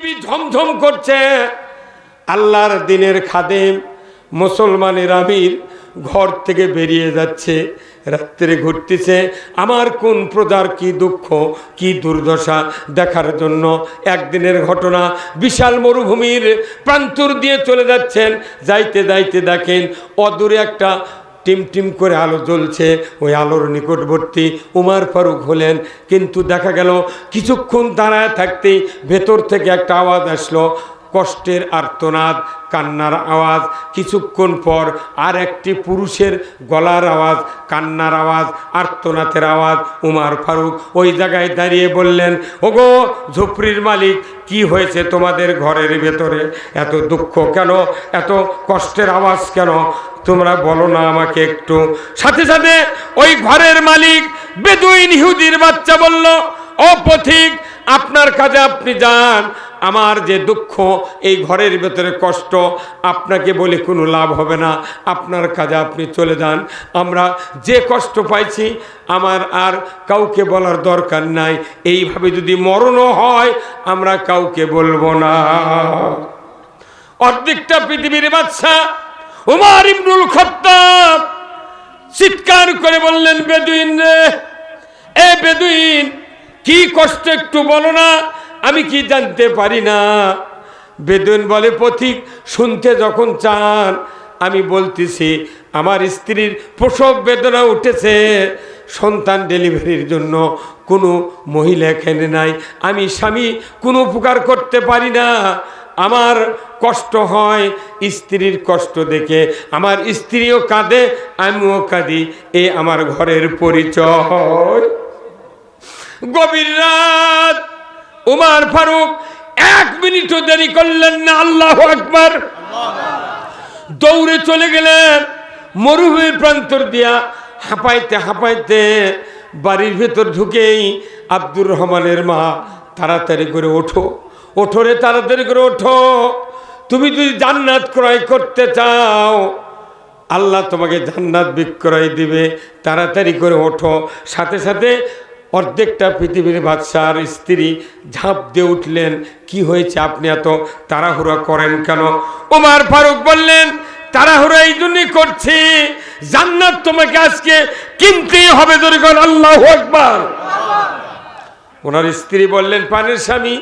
পৃথিবী ঝমঝম করছে। আল্লাহর দিনের খাদেম মুসলমানের আমির ঘর থেকে বেরিয়ে যাচ্ছে, রাত্রে ঘুরতেছে। আমার কোন প্রজার কি দুঃখ, কি দুর্দশা দেখার জন্য একদিনের ঘটনা বিশাল মরুভূমির প্রান্তর দিয়ে চলে যাচ্ছেন। যাইতে যাইতে দেখেন অদূরে একটা টিম টিম করে আলো জ্বলছে, ওই আলোর নিকটবর্তী উমার ফারুক হলেন। কিন্তু দেখা গেল, কিছুক্ষণ দাঁড়ায় থাকতেই ভেতর থেকে একটা আওয়াজ আসলো। কষ্টের আর্তনাদ, কান্নার আওয়াজ। কিছুক্ষণ পর আর একটি পুরুষের গলার আওয়াজ, কান্নার আওয়াজ আর্তনাথের আওয়াজ। উমার ফারুক ওই জায়গায় দাঁড়িয়ে বললেন, ওগো ঝুপড়ির মালিক, কি হয়েছে তোমাদের ঘরের ভেতরে? এত দুঃখ কেন? এত কষ্টের আওয়াজ কেন? তোমরা বলো না আমাকে একটু। সাথে সাথে ওই ঘরের মালিক বেদুইন হিউদির বাচ্চা বলল, ও পথিক, আপনার কাজে আপনি যান। আমার যে দুঃখ, এই ঘরের ভেতরে কষ্ট, আপনাকে বলে কোনো লাভ হবে না। আপনার কাজে আপনি চলে যান। আমরা যে কষ্ট পাইছি, আমার আর কাউকে বলার দরকার নাই। এইভাবে যদি মরণও হয়, আমরা কাউকে বলব না। অর্ধেকটা পৃথিবীর বাচ্চা উমার ইমরুল খত্তাব চিৎকার করে বললেন, বেদুইন রে, এ বেদুইন, কি কষ্ট একটু বলো না। আমি কি জানতে পারি না? বেদুইন বলে, পথিক, শুনতে যখন চান, আমি বলতেছি, আমার স্ত্রীর প্রসব বেদনা উঠেছে। সন্তান ডেলিভারির জন্য কোনো মহিলা এখানে নাই। আমি স্বামী, কোনো উপকার করতে পারি না। আমার কষ্ট হয় স্ত্রীর কষ্ট দেখে। আমার স্ত্রীও কাঁদে, আমিও কাঁদি। এ আমার ঘরের পরিচয়। গভীর রাত উমার ফারুক, এক মিনিটও দেরি করলেন না, আল্লাহ আকবার। দৌড়ে চলে গেলেন, মরুভূমির প্রান্তর দিয়া হাঁপাইতে হাঁপাইতে বাড়ির ভেতর ঢুকেই আব্দুর রহমানের মা তাড়াতাড়ি করে ওঠো। ওঠো রে, তাড়াতাড়ি করে ওঠো। তুমি যদি জান্নাত ক্রয় করতে চাও, আল্লাহ তোমাকে জান্নাত বিক্রয় দিবে। তাড়াতাড়ি করে ওঠো। সাথে সাথে অর্ধেকটা পৃথিবীর বাদশার স্ত্রী ঝাঁপ দিয়ে উঠলেন, কি হয়েছে আপনি এত তাড়াহুড়া করেন কেন? ওমার ফারুক বললেন, তাড়াহুড়া এই জন্যই করছি, জান্নাত তোমাকে আজকে কিনতেই হবে দুর্গন আল্লাহ একবার ওনার স্ত্রী বললেন পানের স্বামী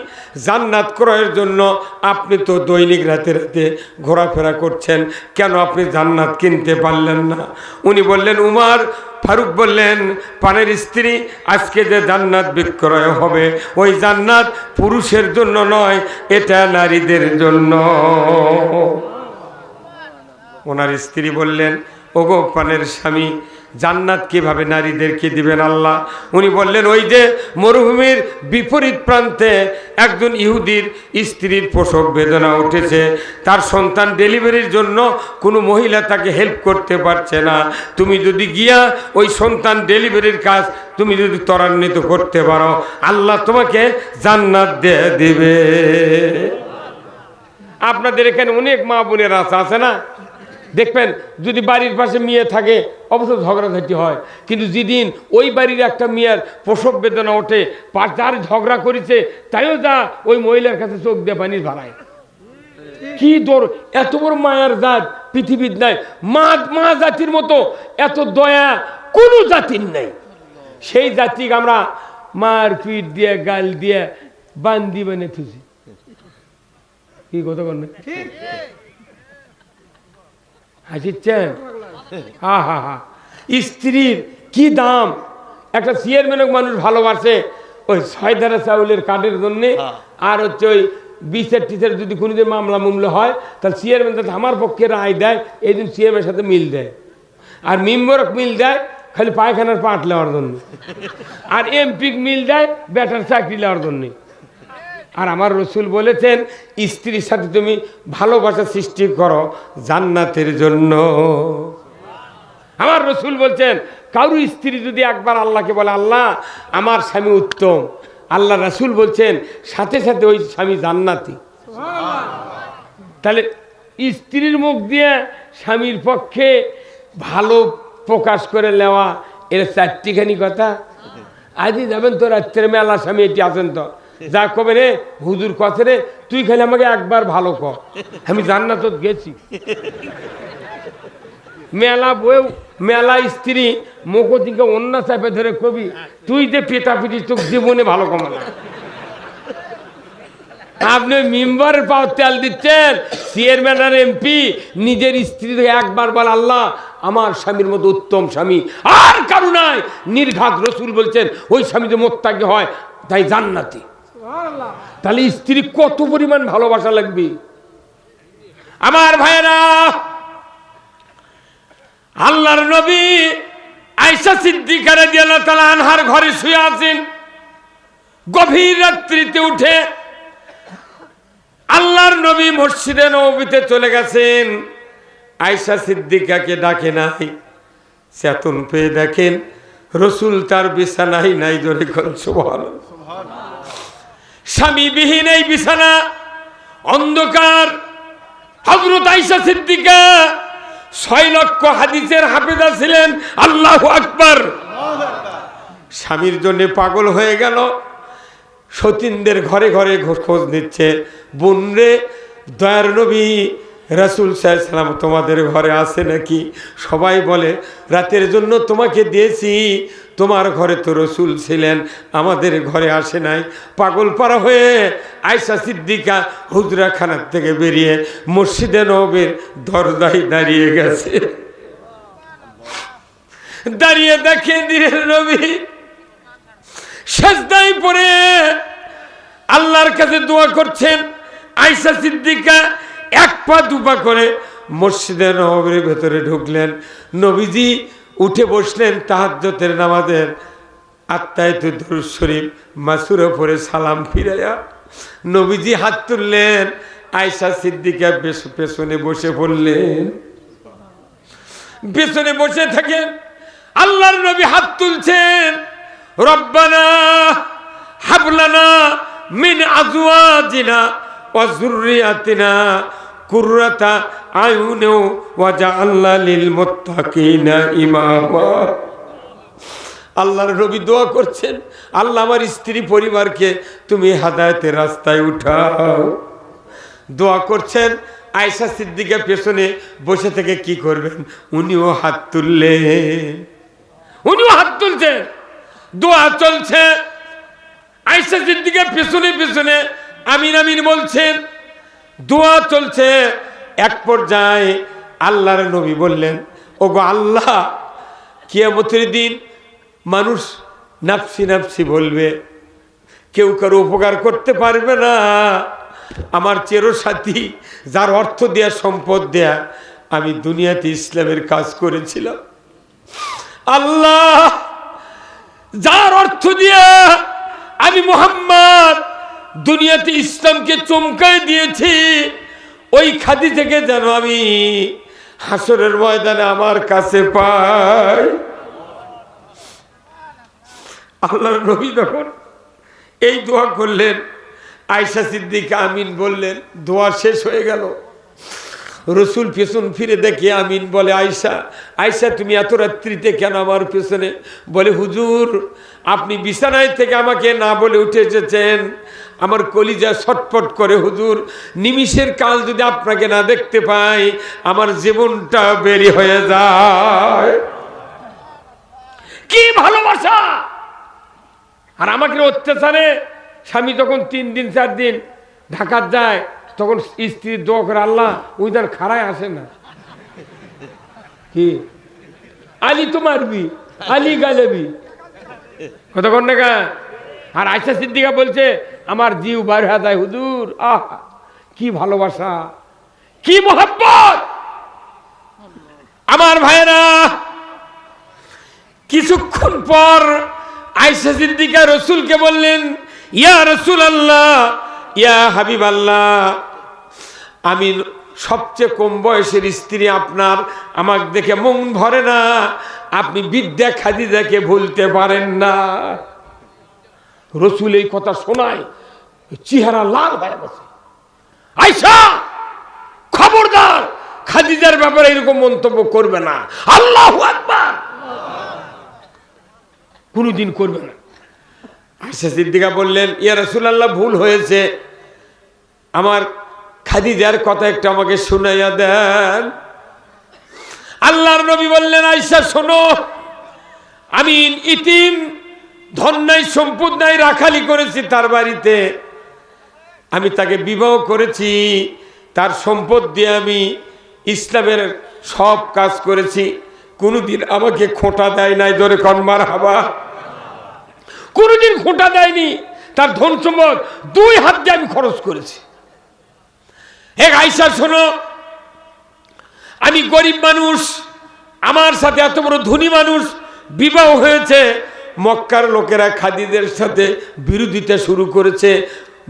জান্নাত ক্রয়ের জন্য আপনি তো দৈনিক রাতে রাতে ঘোরাফেরা করছেন কেন আপনি জান্নাত কিনতে পারলেন না? উনি বললেন উমার ফারুক বললেন পানের স্ত্রী আজকে যে জান্নাত বিক্রয় হবে ওই জান্নাত পুরুষের জন্য নয় এটা নারীদের জন্য। ওনার স্ত্রী বললেন ওগো পানের স্বামী জান্নাত কীভাবে নারীদেরকে দিবেন আল্লাহ? উনি বললেন, ওই যে মরুভূমির বিপরীত প্রান্তে একজন ইহুদির স্ত্রীর প্রসব বেদনা উঠেছে। তার সন্তান ডেলিভারির জন্য কোনো মহিলা তাকে হেল্প করতে পারছে না। তুমি যদি গিয়া ওই সন্তান ডেলিভারির কাজ তুমি যদি ত্বরান্বিত করতে পারো, আল্লাহ তোমাকে জান্নাত দিয়ে দেবে। আপনাদের এখানে অনেক মা বোনের আছে না? দেখবেন, যদি বাড়ির পাশে মেয়ে থাকে, অবশ্য ঝগড়াঝাটি হয়, কিন্তু যেদিন ওই বাড়ির একটা মেয়ের প্রসব বেদনা ওঠে যার ঝগড়া করেছে, তাইও যা ওই মহিলার কাছে চোখ দিয়ে পানি ভাড়ায় কি দর, এত বড় মায়ার জাত পৃথিবীর নাই। মা মা জাতির মতো এত দয়া কোনো জাতির নাই। সেই জাতিকে আমরা মার পিঠ দিয়ে, গাল দিয়ে বান্দি বানিয়ে থুছি কি কথা বল হাসিচ্ছেন? হা হা হা। স্ত্রীর কি দাম? একটা চেয়ারম্যানক মানুষ ভালোবাসে ওই ছয় ধারা চাউলের কাঠের জন্যে আর হচ্ছে ওই বিচার টিচার যদি কোনো কোনোদিন মামলা মুমলা হয় তাহলে চেয়ারম্যান যাতে আমার পক্ষে রায় দেয় এই দিন চেয়ারম্যানের সাথে মিল দেয়। আর মেম্বরক মিল দেয় খালি পায়খানার পাট নেওয়ার জন্য। আর এমপিক মিল দেয় ব্যাটার চাকরি নেওয়ার জন্যে। আর আমার রসুল বলেছেন স্ত্রীর সাথে তুমি ভালোবাসা সৃষ্টি করো জান্নাতের জন্য। আমার রসুল বলছেন কারু স্ত্রী যদি একবার আল্লাহকে বলে আল্লাহ আমার স্বামী উত্তম। আল্লাহ রসুল বলছেন সাথে সাথে ওই স্বামী জান্নাতি। তাহলে স্ত্রীর মুখ দিয়ে স্বামীর পক্ষে ভালো প্রকাশ করে নেওয়া এর চারটিখানি কথা। আজই যাবেন তো রাত্রে মেলা স্বামী এটি আছেন তো। যা কবে রে? হুজুর কথা রে? তুই খালি আমাকে একবার ভালো কর। আমি জান্নাত গেছি। মেলা বউ, মেলা স্ত্রী মুখ দিকে অন্য চাপে ধরে কবি, তুই যে পেটা পিটি তোর জীবনে ভালো কমানা আপনি মেম্বারের পাওয়ার তেল দিচ্ছেন চেয়ারম্যান এমপি নিজের স্ত্রী একবার বল, আল্লাহ, আমার স্বামীর মতো উত্তম স্বামী। আর কারু নাই। নির্ঘাত রসুল বলছেন, ওই স্বামী যে মোত্তাকে হয়, তাই জান্নাতি। তাহলে স্ত্রী কত পরিমাণ ভালোবাসা লাগবে? আমার ভাইয়েরা আল্লাহর নবী আয়সা সিদ্দিকারে দিয়ে আল্লাহ তালা আনহার ঘরে শুয়ে আছেন। গভীর রাত্রিতে উঠে আল্লাহর নবী মসজিদে নবীতে চলে গেছেন। আয়সা সিদ্দিকাকে ডাকে নাই চেতন পেয়ে দেখেন রসুল তার বিছানাই নাই জোরে সুবহান স্বামীবিহীন এই বিছানা, অন্ধকার। হজরত আইসা সিদ্দিকা, ছয় লক্ষ হাদিসের হাফেজা ছিলেন আল্লাহ আকবর। স্বামীর জন্য পাগল হয়ে গেল। সতীনদের ঘরে ঘরে খোঁজ নিচ্ছে। বোন রে দয়ার নবী রাসুল সাল্লাম তোমাদের ঘরে আছে নাকি? সবাই বলে, রাতের জন্য তোমাকে দিয়েছি। তোমার ঘরে তো রসুল ছিলেন, আমাদের ঘরে আসে নাই। পাগল পাড়া হয়ে আয়সা সিদ্দিকা হুজরা খানার থেকে বেরিয়ে মসজিদে নবের দরজায় দাঁড়িয়ে গেছে। দাঁড়িয়ে দেখে দিলেন নবী সেজদাই পরে আল্লাহর কাছে দোয়া করছেন আয়সা সিদ্দিকা এক পা দুপা করে মসজিদের নবীর ভেতরে ঢুকলেন। নবীজি উঠে বসলেন তাহাজ্জতের নামাজের আত্মায় শরীফ, মাসুরে পরে সালাম ফিরাইয়া। নবীজি হাত তুললেন আয়সা সিদ্দিকা পেছ- পেছনে বসে পড়লেন। পেছনে বসে থাকেন, আল্লাহর নবী হাত তুলছেন। রব্বানা হাবলানা মিন আজওয়াজিনা ওয়া যুররিয়াতিনা কুররাতা আয়ুনেও ওয়া জাআলনা লিল মুত্তাকিনা ইমামা। আল্লাহর নবী দোয়া করছেন, আল্লাহ আমার স্ত্রী পরিবারকে তুমি হাদায়তের রাস্তায় উঠাও। দোয়া করছেন আয়সা সিদ্দিকা পেছনে বসে থেকে কি করবেন? উনিও হাত তুললেন। উনিও হাত তুলছেন। দোয়া চলছে। আয়সা সিদ্দিকা পেছনে পেছনে আমিন আমিন বলছেন। দোয়া চলছে। এক পর্যায়ে আল্লাহর নবী বললেন ও গো আল্লাহ, কিয়ামতের দিন মানুষ নাপসি নাপসি বলবে। কেউ কারও উপকার করতে পারবে না। আমার চেরো সাথী যার অর্থ দেয়া, সম্পদ দেয়া, আমি দুনিয়াতে ইসলামের কাজ করেছিলাম। আল্লাহ, যার অর্থ দিয়া, আমি মোহাম্মদ দুনিয়াতে ইসলামকে চমকায় দিয়েছি, ওই খাদি থেকে যেন আমি হাসরের ময়দানে আমার কাছে পাই। আল্লাহর নবী তখন এই দোয়া করলেন আয়সা সিদ্দিক আমিন বললেন, দোয়া শেষ হয়ে গেল। রসুল পেছন ফিরে দেখে আমিন বলে আয়সা আয়সা তুমি এত রাত্রিতে কেন আমার পেছনে? বলে, হুজুর, আপনি বিছানায় থেকে আমাকে না বলে উঠে এসেছেন। আমার কলিজা ছটপট করে, হুজুর, নিমিষের কাল যদি আপনাকে না দেখতে পাই, আমার জীবনটা বেরি হয়ে যায়। কি ভালোবাসা! আর আমাকে অত্যাচারে স্বামী যখন তিন দিন, চার দিন ঢাকার যায় তখন স্ত্রীর দোয়া করে, আল্লাহ ওই তার খাড়ায় আসে না। কি? আলি তো মারবি, আলি গালেবি। কতক্ষণ না আর আয়সা সিদ্দিকা বলছে, আমার জিউ বার যায়, হুজুর, আহ, কি ভালোবাসা, কি মোহাব্বত। আমার ভাইয়েরা, কিছুক্ষণ পর আয়সা সিদ্দিকা রসুলকে বললেন, ইয়া রসুল আল্লাহ ইয়া হাবিব আল্লাহ আমি সবচেয়ে কম বয়সের স্ত্রী আপনার, আমাকে দেখে মন ভরে না। আপনি বিদ্যা খাদিজাকে ভুলতে পারেন না। রসুল এই কথা শোনায়, চেহারা লাল হয়ে গেছে। আয়সা খবরদার, খাদিজার ব্যাপারে এরকম মন্তব্য করবে না। আল্লাহ কোনোদিন করবে না। আয়সা সিদ্দিকা বললেন, ইয়া রসুল আল্লাহ ভুল হয়েছে। আমার খাদিজার কথা একটু আমাকে শুনাইয়া দেন। আল্লাহর নবী বললেন আইসা শোনো, আমি ইতিম, ধন নাই, সম্পদ নাই, রাখালি করেছি তার বাড়িতে। আমি তাকে বিবাহ করেছি, তার সম্পদ দিয়ে আমি ইসলামের সব কাজ করেছি। কোনোদিন আমাকে খোঁটা দেয় নাই ধরে কনমার হাবা কোনোদিন খোঁটা দেয়নি, তার ধন সম্পদ দুই হাত দিয়ে আমি খরচ করেছি। এক আইসা শোনো। আমি গরিব মানুষ, আমার সাথে এত বড় ধনী মানুষ, বিবাহ হয়েছে। মক্কার লোকেরা খাদিদের সাথে বিরোধিতা শুরু করেছে।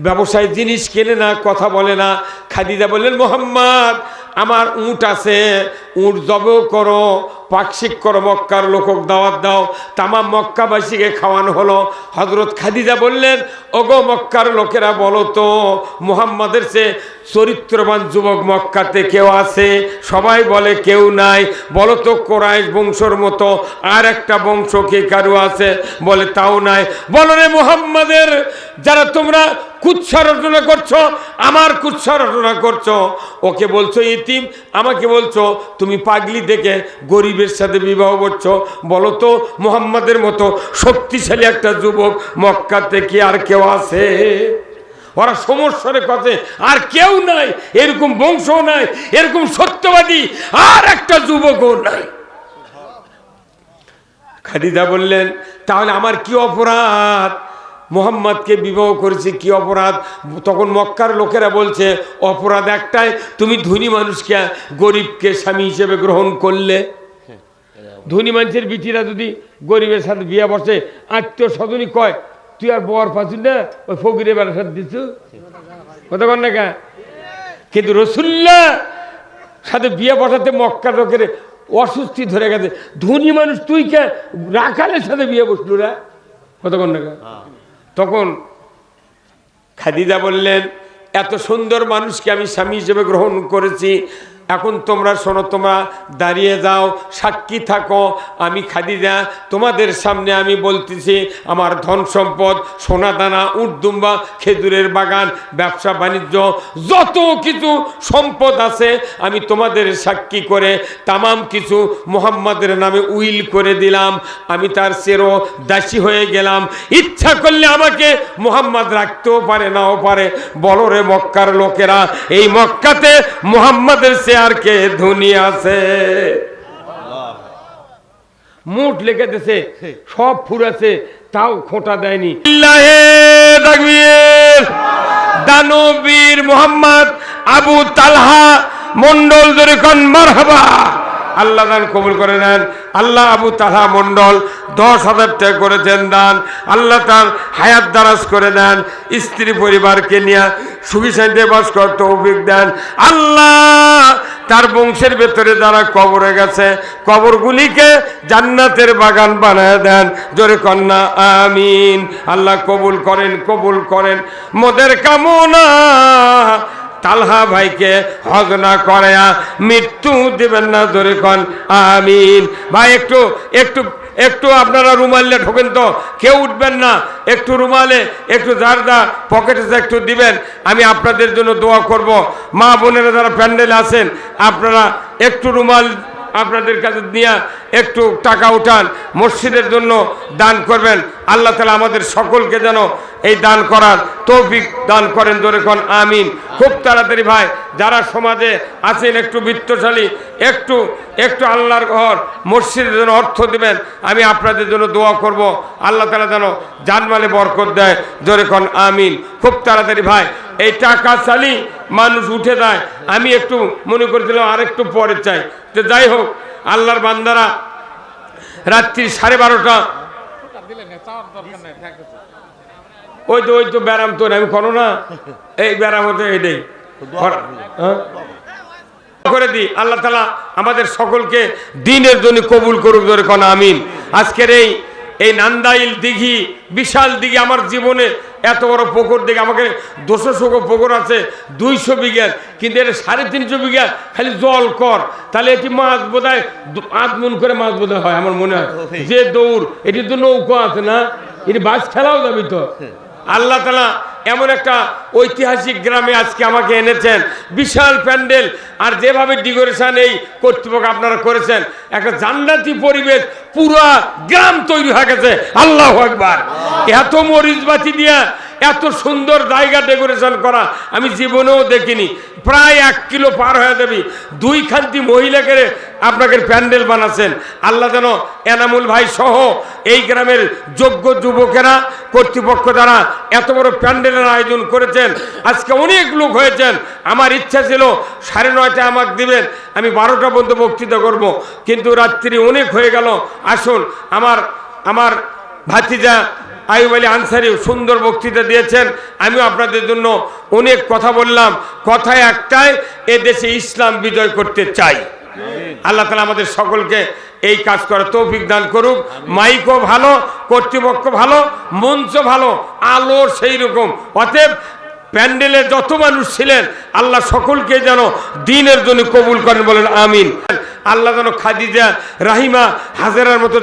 ব্যবসায় জিনিস কেনে না, কথা বলে না। খাদিদা বললেন, মোহাম্মদ, আমার উঁট আছে। উঁট জব করো পাকশিক করো, মক্কার লোকক দাওয়াত দাও। তামাম মক্কাবাসীকে খাওয়ানো হলো। হজরত খাদিজা বললেন, ওগো মক্কার লোকেরা বলো তো, মুহাম্মাদের সে চরিত্রবান যুবক মক্কাতে কেউ আছে? সবাই বলে কেউ নাই। বলো তো কোরআশ বংশর মতো আর একটা বংশ কে কারু আছে? বলে তাও নাই। বলো রে মুহাম্মাদের, যারা তোমরা কুৎসা রচনা করছ, আমার কুৎসা রচনা করছ। ওকে বলছো, ইতিম, আমাকে বলছো, তুমি পাগলি দেখে গরিবের সাথে বিবাহ করছ। বলো তো মুহাম্মাদের মতো শক্তিশালী একটা যুবক মক্কাতে কি আর কেউ আছে? ওরা সমস্যারে কথা আর কেউ নাই, এরকম বংশও নাই, এরকম সত্যবাদী আর একটা যুবকও নাই। খাদিজা বললেন, তাহলে আমার কি অপরাধ? মোহাম্মদকে বিবাহ করেছি কি অপরাধ? তখন মক্কার লোকেরা বলছে, অপরাধ একটাই, তুমি ধনী মানুষকে, গরিবকে স্বামী হিসেবে গ্রহণ করলে। ধনী মানুষের বিটিরা যদি গরিবের সাথে বিয়ে বসে আত্মীয় স্বজনই কয় তুই আর বর পাচ্ছিস না, ওই ফকিরে বেলার সাথে দিচ্ছু কথা কর না কিন্তু রসুল্লা সাথে বিয়ে বসাতে মক্কার লোকের অস্বস্তি ধরে গেছে। ধনী মানুষ তুই কে? রাখালের সাথে বিয়ে বসলু রা। কতক্ষণ না? তখন খাদিজা বললেন, এত সুন্দর মানুষকে আমি স্বামী হিসেবে গ্রহণ করেছি। এখন তোমরা শোনো, তোমরা দাঁড়িয়ে যাও, সাক্ষী থাকো। আমি খাদিজা, তোমাদের সামনে আমি বলতেছি, আমার ধন সম্পদ, সোনা দানা উটদুম্বা খেজুরের বাগান, ব্যবসা, বাণিজ্য, যত কিছু সম্পদ আছে, আমি তোমাদের সাক্ষী করে তামাম কিছু মোহাম্মদের নামে উইল করে দিলাম। আমি তার সেরো দাসী হয়ে গেলাম। ইচ্ছা করলে আমাকে মোহাম্মদ রাখতেও পারে, নাও পারে। বলো রে মক্কার লোকেরা, এই মক্কাতে মোহাম্মদের সে আর কে ধনী আছে? মুঠ লেগে দিছে, সব ফুরাছে তাও খোঁটা দেয়নি। দানবীর মোহাম্মদ আবু তালহা মন্ডল দরিকন কন মারহাবা। আল্লাহ দান কবুল করে নেন। আল্লাহ আবু তাহা মন্ডল দশ হাজার টাকা করেছেন দান আল্লাহ তার হায়াত দারাজ করে দেন স্ত্রী পরিবারকে নিয়ে সুখী শান্তি বাস করতে অভিজ্ঞ দেন। আল্লাহ তার বংশের ভেতরে যারা কবরে গেছে, কবরগুলিকে জান্নাতের বাগান বানায় দেন। জোরে কন্যা, আমিন। আল্লাহ কবুল করেন কবুল করেন। মোদের কামনা তালহা ভাইকে হজনা করায়া মৃত্যু দেবেন না ধরে কন আমিন। ভাই, একটু একটু একটু আপনারা রুমালে ঢোকেন তো। কেউ উঠবেন না। একটু রুমালে, একটু যার যা পকেটে একটু দিবেন। আমি আপনাদের জন্য দোয়া করব। মা বোনেরা যারা প্যান্ডেল আছেন, আপনারা একটু রুমাল আপনাদের কাছে নিয়ে একটু টাকা উঠান, মসজিদের জন্য দান করবেন। আল্লাহ তালা আমাদের সকলকে যেন এই দান করার তৌফিক দান করেন ধরে কোন, আমিন। খুব তাড়াতাড়ি ভাই, যারা সমাজে আছেন একটু বৃত্তশালী, একটু একটু আল্লাহর ঘর, মসজিদের জন্য অর্থ দেবেন, আমি আপনাদের জন্য দোয়া করব। আল্লাহ তালা যেন জানমালে বরকত দেয়, জোরে কোন, আমিন। খুব তাড়াতাড়ি ভাই এই টাকা চালি মানুষ উঠে যায়। আমি একটু মনে করেছিলাম আরেকটু পরে চাই। তো যাই হোক, আল্লাহর বান্দারা রাত্রি সাড়ে বারোটা। ওই তো ওই তো ব্যারাম তো আমি করো না। এই ব্যারাম হতে এটাই হ্যাঁ? করে দিই। আল্লাহ তালা আমাদের সকলকে দিনের জন্য কবুল করুক ধরে কোন, আমিন। আজকের এই এই নান্দাইল দিঘি বিশাল দিঘি আমার জীবনে এত বড় পুকুর দিঘি আমাকে দুশো শোকো পুকুর আছে দুইশো বিঘার কিন্তু এটা সাড়ে তিনশো বিঘা খালি জল কর। তাহলে এটি মাছ বোধ হয় আধ মন করে মাছ বোধ হয় আমার মনে হয়। যে দৌড় এটি তো নৌকো আছে না? এটি বাস খেলাও যাবি তো? আল্লাহ তালা এমন একটা ঐতিহাসিক গ্রামে আজকে আমাকে এনেছেন। বিশাল প্যান্ডেল। আর যেভাবে ডেকোরেশন এই কর্তৃপক্ষ আপনারা করেছেন, একটা জান্নাতি পরিবেশ, পুরা গ্রাম তৈরি হয়ে গেছে। আল্লাহ একবার এত মরিচবাতি দিয়া, এত সুন্দর জায়গা ডেকোরেশন করা, আমি জীবনেও দেখিনি। প্রায় এক কিলো পার হয়ে যাবি। দুই খান্তি মহিলাকে আপনাকে প্যান্ডেল বানাচ্ছেন। আল্লাহ যেন এনামুল ভাই সহ এই গ্রামের যোগ্য যুবকেরা, কর্তৃপক্ষ দ্বারা এত বড় প্যান্ডেলের আয়োজন করেছেন। আজকে অনেক লোক হয়েছেন। আমার ইচ্ছা ছিল সাড়ে নয়টা আমাকে দিবেন। আমি বারোটা পর্যন্ত বক্তৃতা করব। কিন্তু রাত্রি অনেক হয়ে গেল। আসুন, আমার আমার ভাতিজা আয়ুব আলী আনসারি সুন্দর বক্তৃতা দিয়েছেন। আমিও আপনাদের জন্য অনেক কথা বললাম। কথা একটাই এ দেশে ইসলাম বিজয় করতে চাই। আল্লাহ তালা আমাদের সকলকে এই কাজ করে তৌফিক দান করুক। মাইকও ভালো কর্তৃপক্ষ ভালো মঞ্চ ভালো আলো সেই রকম। অতএব প্যান্ডেলে যত মানুষ ছিলেন আল্লাহ সকলকে যেন দিনের জন্য কবুল করেন বলেন আমিন। আল্লাহ যেন খাদিজা রাহিমা হাজারার মতো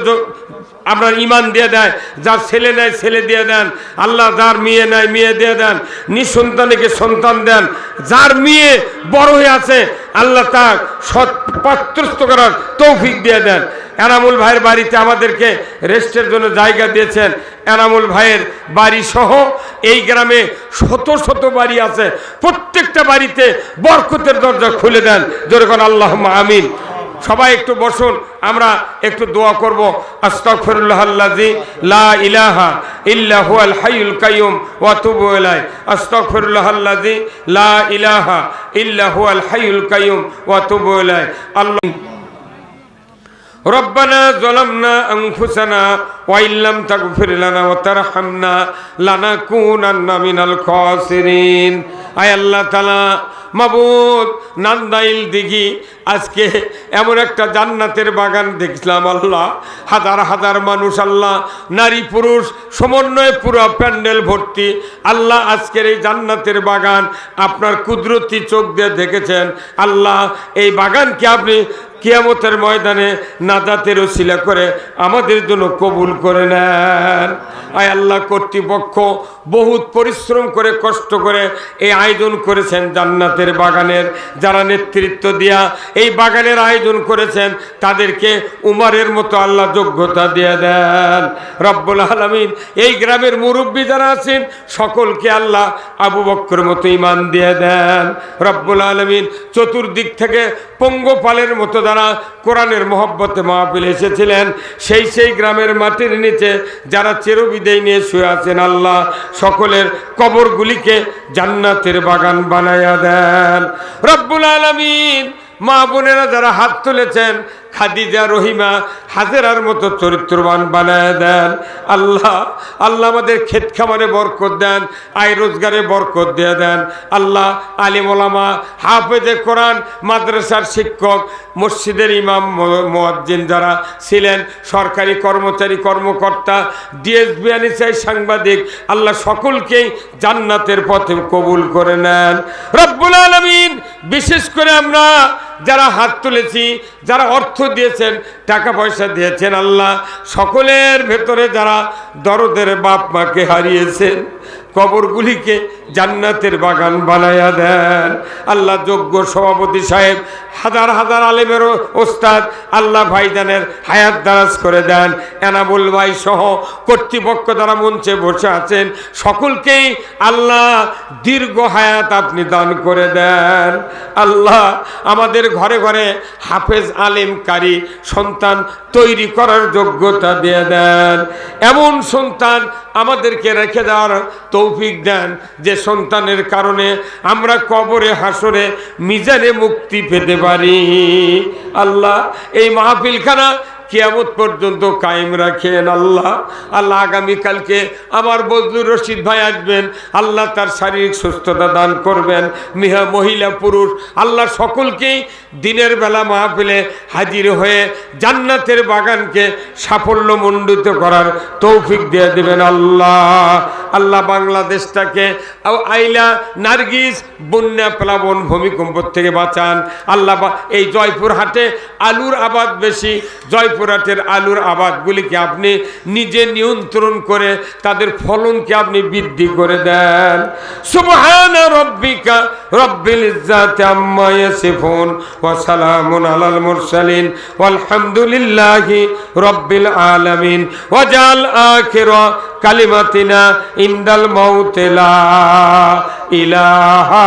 আপনার ইমান দিয়ে দেয়, যার ছেলে নেয় ছেলে দিয়ে দেন, আল্লাহ যার মেয়ে নেয় মেয়ে দিয়ে দেন, নিঃসন্তানকে সন্তান দেন, যার মেয়ে বড় হয়ে আছে, আল্লাহ তার সৎ পাত্রস্থ করার তৌফিক দিয়ে দেন। এনামুল ভাইয়ের বাড়িতে আমাদেরকে রেস্টের জন্য জায়গা দিয়েছেন। এনামুল ভাইয়ের বাড়ি সহ এই গ্রামে শত শত বাড়ি আছে। প্রত্যেকটা বাড়িতে বরকতের দরজা খুলে দেন। যেরকম আল্লাহ আমিন। সবাই একটু বসুন আমরা একটু দোয়া করব আস্তাগফিরুল্লাহ আল্লাযী লা ইলাহা ইল্লা হুয়াল হাইয়ুল কাইয়ুম ওয়া তুবু ইলাইহি আস্তাগফিরুল্লাহ আল্লাযী লা ইলাহা ইল্লা হুয়াল হাইয়ুল কাইয়ুম ওয়া তুবু ইলাইহি আল্লাহ ربنا ظلمنا أنفسنا وإن لم تغفر لنا وترحمنا لنكونن من الخاسرين আয় আল্লাহ তালা মাবুদ, নান্দাইল দিঘি আজকে এমন একটা জান্নাতের বাগান দেখলাম আল্লাহ। হাজার হাজার মানুষ আল্লাহ, নারী পুরুষ, সমন্বয়ে পুরো প্যান্ডেল ভর্তি। আল্লাহ আজকের এই জান্নাতের বাগান আপনার কুদরতি চোখ দিয়ে দেখেছেন। আল্লাহ, এই বাগানকে আপনি কিয়ামতের ময়দানে নাজাতের ওসিলা করে আমাদের জন্য কবুল করে নেন। আয় আল্লাহ কর্তৃপক্ষ বহুত পরিশ্রম করে, কষ্ট করে এই আয়োজন করেছেন জান্নাতের বাগানের যারা নেতৃত্ব দিয়া এই বাগানের আয়োজন করেছেন তাদেরকে উমারের মতো আল্লাহ যোগ্যতা দিয়ে দেন। রব্বুল আলমিন এই গ্রামের মুরব্বী যারা আছেন সকলকে আল্লাহ আবু বক্কর মতো ইমান দিয়ে দেন। রব্বুল আলমিন চতুর্দিক থেকে পঙ্গপালের মতো যারা কোরআনের মহব্বতে মাহফিল এসেছিলেন। সেই সেই গ্রামের মাটির নিচে যারা চেরবিদেয় নিয়ে শুয়ে আছেন, আল্লাহ সকলের কবরগুলিকে জান্নাতের বাগান বানায়া দেন। রব্বুল আলমিন মা বোনেরা যারা হাত তুলেছেন, খাদিজা, রহিমা, হাজেরার মতো চরিত্রবান বানায় দেন। আল্লাহ আল্লাহ আমাদের ক্ষেত খামারে বরকত দেন, আয় রোজগারে বরকত দিয়ে দেন। আল্লাহ আলিম ওলামা, হাফেজে কোরআন, মাদ্রাসার শিক্ষক, মসজিদের ইমাম মোয়াজ্জিন যারা ছিলেন, সরকারি কর্মচারী, কর্মকর্তা, ডিএসবি আনিসাই সাংবাদিক, আল্লাহ সকলকেই জান্নাতের পথে কবুল করে নেন। রব্বুল আলমিন, বিশেষ করে আমরা যারা হাত তুলেছি, যারা অর্থ দিয়েছেন, টাকা পয়সা দিয়েছেন আল্লাহ, সকলের ভেতরে যারা দরদের বাপ মাকে হারিয়েছেন কবরগুলিকে জান্নাতের বাগান বানায়া দেন। আল্লাহ যোগ্য সভাপতি সাহেব, হাজার হাজার আলেমের ওস্তাদ আল্লাহ ভাইদানের হায়াত দারাজ করে দেন। এনাবুল ভাই সহ কর্তৃপক্ষ দ্বারা মঞ্চে বসে আছেন, সকলকেই আল্লাহ দীর্ঘ হায়াত আপনি দান করে দেন। আল্লাহ আমাদের ঘরে ঘরে হাফেজ আলেম কারি সন্তান তৈরি করার যোগ্যতা দিয়ে দেন। এমন সন্তান আমাদেরকে রেখে দেওয়ার তৌফিক দেন যে সন্তানের কারণে আমরা কবরে, হাসরে, মিজানে মুক্তি পেতে পারি। আল্লাহ, এই মাহফিলখানা কিয়ামত পর্যন্ত কায়েম রাখেন আল্লাহ। আল্লাহ আগামীকালকে আমার বজলুর রশিদ ভাই আসবেন। আল্লাহ তার শারীরিক সুস্থতা দান করবেন। মিহা মহিলা, পুরুষ, আল্লাহ সকলকেই দিনের বেলা মাহফিলে হাজির হয়ে জান্নাতের বাগানকে সাফল্যমণ্ডিত করার তৌফিক দিয়ে দেবেন আল্লাহ। আল্লাহ বাংলাদেশটাকে আইলা নার্গিস বন্যা প্লাবন ভূমিকম্প থেকে বাঁচান। আল্লাহ এই জয়পুর হাটে আলুর আবাদ বেশি, জয়পুর জয়পুরহাটের আলুর আবাদগুলিকে আপনি নিজে নিয়ন্ত্রণ করে তাদের ফলনকে আপনি বৃদ্ধি করে দেন। সুবহান রব্বিকা রব্বিল ইজ্জাতি আম্মা ইয়াসিফুন ওয়া সালামুন আলাল মুরসালিন রব্বিল আলামিন। ওয়াজাল আখিরা কালিমাতিনা ইনদাল মাউতি লা ইলাহা